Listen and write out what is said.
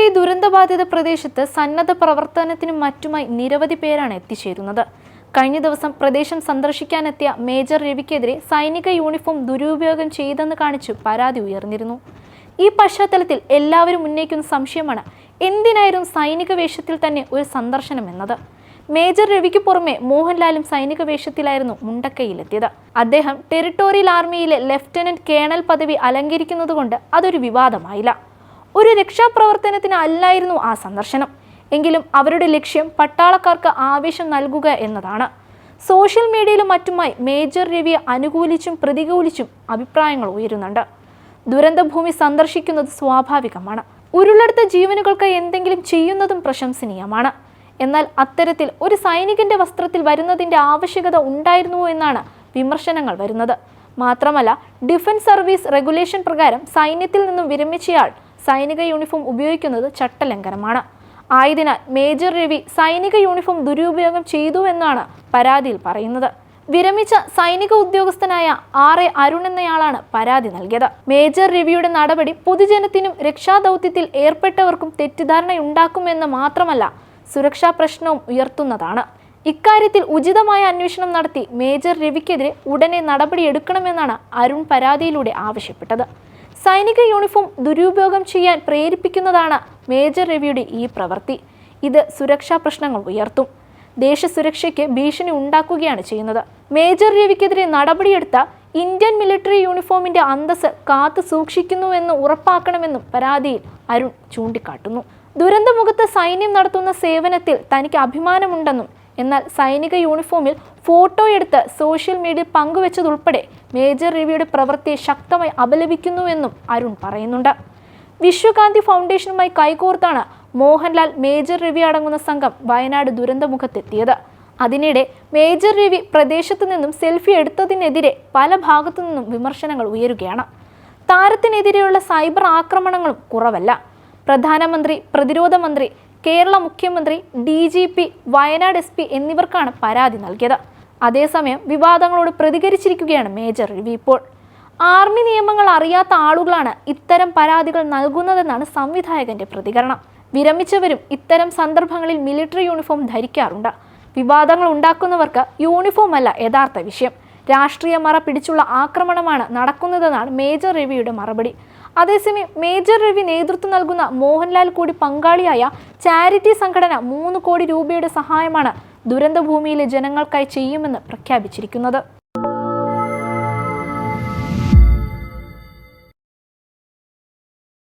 മുണ്ടക്കൈ ദുരന്തബാധിത പ്രദേശത്ത് സന്നദ്ധ പ്രവർത്തനത്തിനും മറ്റുമായി നിരവധി പേരാണ് എത്തിച്ചേരുന്നത്. കഴിഞ്ഞ ദിവസം പ്രദേശം സന്ദർശിക്കാനെത്തിയ മേജർ രവിക്കെതിരെ സൈനിക യൂണിഫോം ദുരുപയോഗം ചെയ്തെന്ന് കാണിച്ചു പരാതി ഉയർന്നിരുന്നു. ഈ പശ്ചാത്തലത്തിൽ എല്ലാവരും ഉന്നയിക്കുന്ന സംശയമാണ് എന്തിനായിരുന്നു സൈനിക വേഷത്തിൽ തന്നെ ഒരു സന്ദർശനം എന്നത്? മേജർ രവിക്ക് പുറമെ മോഹൻലാലും സൈനിക വേഷത്തിലായിരുന്നു മുണ്ടക്കയിലെത്തിയത്. അദ്ദേഹം ടെറിട്ടോറിയൽ ആർമിയിലെ ലഫ്റ്റനന്റ് കേണൽ പദവി അലങ്കരിക്കുന്നതുകൊണ്ട് അതൊരു വിവാദമായില്ല. ഒരു രക്ഷാപ്രവർത്തനത്തിനല്ലായിരുന്നു ആ സന്ദർശനം. എങ്കിലും അവരുടെ ലക്ഷ്യം പട്ടാളക്കാർക്ക് ആവേശം നൽകുക എന്നതാണ്. സോഷ്യൽ മീഡിയയിലും മറ്റുമായി മേജർ രവിയെ അനുകൂലിച്ചും പ്രതികൂലിച്ചും അഭിപ്രായങ്ങൾ ഉയരുന്നുണ്ട്. ദുരന്തഭൂമി സന്ദർശിക്കുന്നത് സ്വാഭാവികമാണ്. ഉരുളെടുത്ത ജീവനുകൾക്ക് എന്തെങ്കിലും ചെയ്യുന്നതും പ്രശംസനീയമാണ്. എന്നാൽ അത്തരത്തിൽ ഒരു സൈനികന്റെ വസ്ത്രത്തിൽ വരുന്നതിന്റെ ആവശ്യകത ഉണ്ടായിരുന്നുവോ എന്നാണ് വിമർശനങ്ങൾ വരുന്നത്. മാത്രമല്ല ഡിഫൻസ് സർവീസ് റെഗുലേഷൻ പ്രകാരം സൈന്യത്തിൽ നിന്നും വിരമിച്ചയാൾ സൈനിക യൂണിഫോം ഉപയോഗിക്കുന്നത് ചട്ടലംഘനമാണ്. ആയതിനാൽ മേജർ രവി സൈനിക യൂണിഫോം ദുരുപയോഗം ചെയ്തു എന്നാണ് പരാതിയിൽ പറയുന്നത്. വിരമിച്ച സൈനിക ഉദ്യോഗസ്ഥനായ ആർ എ അരുൺ എന്നയാളാണ് പരാതി നൽകിയത്. മേജർ രവിയുടെ നടപടി പൊതുജനത്തിനും രക്ഷാദൗത്യത്തിൽ ഏർപ്പെട്ടവർക്കും തെറ്റിദ്ധാരണയുണ്ടാക്കുമെന്ന് മാത്രമല്ല സുരക്ഷാ പ്രശ്നവും ഉയർത്തുന്നതാണ്. ഇക്കാര്യത്തിൽ ഉചിതമായ അന്വേഷണം നടത്തി മേജർ രവിക്കെതിരെ ഉടനെ നടപടിയെടുക്കണമെന്നാണ് അരുൺ പരാതിയിലൂടെ ആവശ്യപ്പെട്ടത്. സൈനിക യൂണിഫോം ദുരുപയോഗം ചെയ്യാൻ പ്രേരിപ്പിക്കുന്നതാണ് മേജർ രവിയുടെ ഈ പ്രവൃത്തി. ഇത് സുരക്ഷാ പ്രശ്നങ്ങൾ ഉയർത്തും. ദേശസുരക്ഷയ്ക്ക് ഭീഷണി ഉണ്ടാക്കുകയാണ് ചെയ്യുന്നത്. മേജർ രവിക്കെതിരെ നടപടിയെടുത്ത ഇന്ത്യൻ മിലിറ്ററി യൂണിഫോമിന്റെ അന്തസ് കാത്തു സൂക്ഷിക്കുന്നുവെന്ന് ഉറപ്പാക്കണമെന്നും പരാതിയിൽ അരുൺ ചൂണ്ടിക്കാട്ടുന്നു. ദുരന്തമുഖത്ത് സൈന്യം നടത്തുന്ന സേവനത്തിൽ തനിക്ക് അഭിമാനമുണ്ടെന്നും എന്നാൽ സൈനിക യൂണിഫോമിൽ ഫോട്ടോ എടുത്ത് സോഷ്യൽ മീഡിയ പങ്കുവച്ചതുൾപ്പെടെ മേജർ രവിയുടെ പ്രവൃത്തിയെ ശക്തമായി അപലപിക്കുന്നുവെന്നും അരുൺ പറയുന്നുണ്ട്. വിശ്വകാന്തി ഫൗണ്ടേഷനുമായി കൈകോർത്താണ് മോഹൻലാൽ മേജർ രവി അടങ്ങുന്ന സംഘം വയനാട് ദുരന്തമുഖത്തെത്തിയത്. അതിനിടെ മേജർ രവി പ്രദേശത്തു നിന്നും സെൽഫി എടുത്തതിനെതിരെ പല ഭാഗത്തു നിന്നും വിമർശനങ്ങൾ ഉയരുകയാണ്. താരത്തിനെതിരെയുള്ള സൈബർ ആക്രമണങ്ങളും കുറവല്ല. പ്രധാനമന്ത്രി പ്രതിരോധ മന്ത്രി കേരള മുഖ്യമന്ത്രി D G P Wayanad S P എന്നിവർക്കാണ് പരാതി നൽകിയത്. അതേസമയം വിവാദങ്ങളോട് പ്രതികരിച്ചിരിക്കുകയാണ് മേജർ രവി ഇപ്പോൾ. ആർമി നിയമങ്ങൾ അറിയാത്ത ആളുകളാണ് ഇത്തരം പരാതികൾ നൽകുന്നതെന്നാണ് സംവിധായകന്റെ പ്രതികരണം. വിരമിച്ചവരും ഇത്തരം സന്ദർഭങ്ങളിൽ മിലിറ്ററി യൂണിഫോം ധരിക്കാറുണ്ട്. വിവാദങ്ങൾ ഉണ്ടാക്കുന്നവർക്ക് യൂണിഫോം അല്ല യഥാർത്ഥ വിഷയം. രാഷ്ട്രീയ മറ പിടിച്ചുള്ള ആക്രമണമാണ് നടക്കുന്നതെന്നാണ് മേജർ രവിയുടെ മറുപടി. അതേസമയം മേജർ രവി നേതൃത്വം നൽകുന്ന മോഹൻലാൽ കൂടി പങ്കാളിയായ ചാരിറ്റി സംഘടന മൂന്ന് കോടി രൂപയുടെ സഹായമാണ് ദുരന്തഭൂമിയിലെ ജനങ്ങൾക്കായി ചെയ്യുമെന്ന് പ്രഖ്യാപിച്ചിരിക്കുന്നത്.